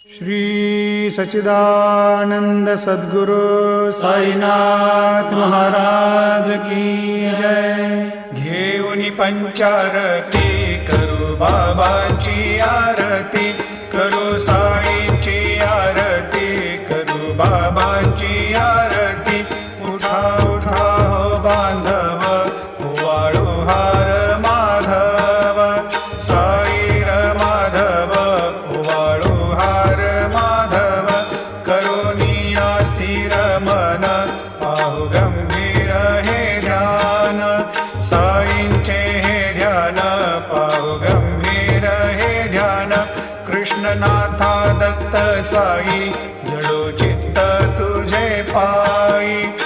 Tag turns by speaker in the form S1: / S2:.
S1: श्री सच्चिदानंद सद्गुरु साईनाथ महाराज की जय। घेऊन पंचारती करू बाबाची आरती। मन पाहु गंभीर हे ध्यान. साईंचे हे ध्यान पाहु गंभीर हे ध्यान. कृष्णनाथा दत्त साई जडो चित्त तुझे पायी